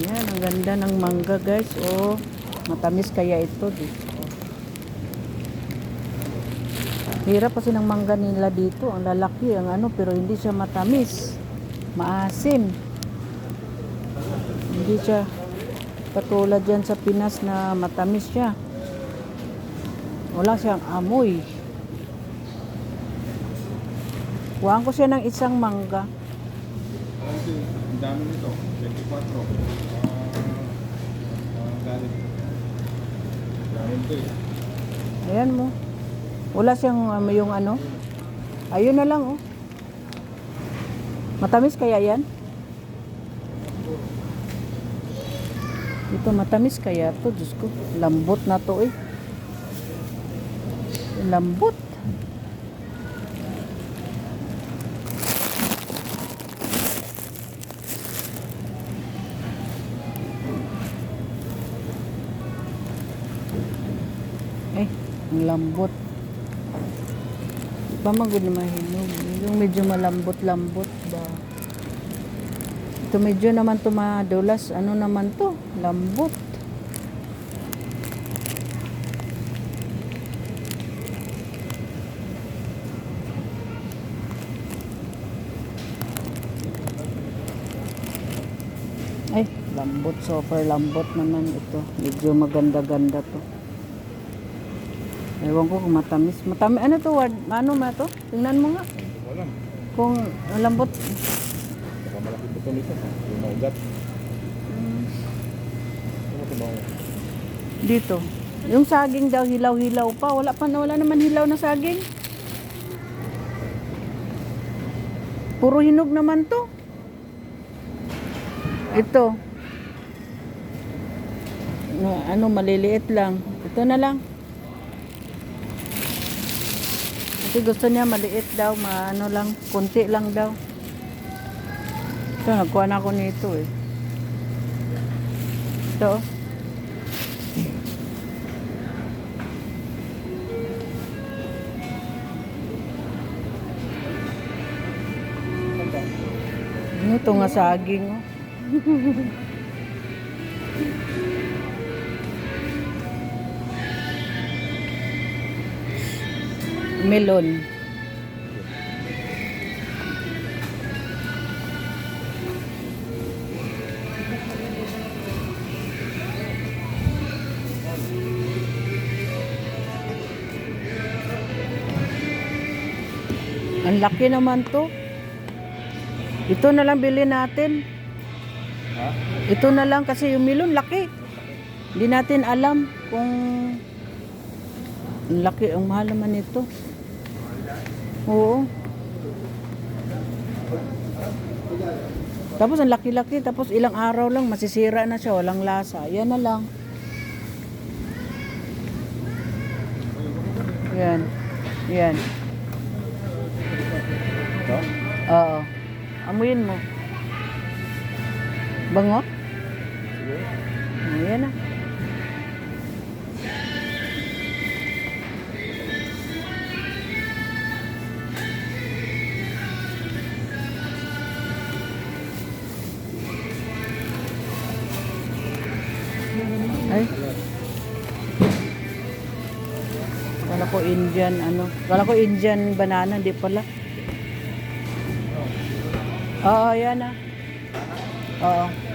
Ayan, ang ganda ng mangga guys. Oh, matamis kaya ito. Di. Hirap kasi ng mangga nila dito. Ang lalaki, ang ano, pero hindi siya matamis. Maasim. Hindi siya katulad yan sa Pinas na matamis siya. Wala siyang amoy. Kuhaan ko siya ng isang mangga. Ang dami nito, 24. Ah, ah, galing. Galing to eh. Ayan mo. Wala siyang um, yung ano. Ayun na lang oh. Matamis kaya yan? Ito matamis kaya to, Diyos ko. Lambot na to eh. Lambot. Ang lambot. Ba magod na mahinog? Yung medyo malambot-lambot ba? Ito medyo naman to madulas. Ano naman to? Lambot. Ay, lambot. Super lambot naman ito. Medyo maganda-ganda to. Ewan ko kung matamis. Matamis. Ano to, word? Ano ma to? Tingnan mo nga. Alam. Kung lambot. Baka malaki po ito nito. Yung maugat. Ano ito mga Dito. Yung saging daw, hilaw-hilaw pa. Wala pa na, wala naman hilaw na saging. Puro hinog naman to. Ito. Ano, maliliit lang. Ito na lang. Kasi gusto niya maliit daw, maano lang, konti lang daw. Ito, nagkuha na ako nito eh. Ito. oh. Ano ito nga saging, oh. Melon. Ang laki naman to. Ito na lang bilhin natin. Ito na lang kasi yung melon laki. Hindi natin alam kung ang laki, ang mahal naman ito. Oo. Tapos ang laki-laki, tapos ilang araw lang masisira na siya, walang lasa. Yan na lang. Yan. Yan. Ito? Oo. Amuyin mo. Bango? Siguro. Ayan na. Ko Indian ano. Kala ko Indian banana, di pala. Oo, yan na. Oo.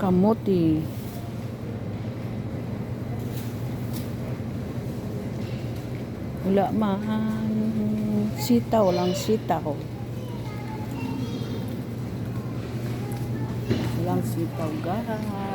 kamote wala maan sita walang sita ko walang sitaw guys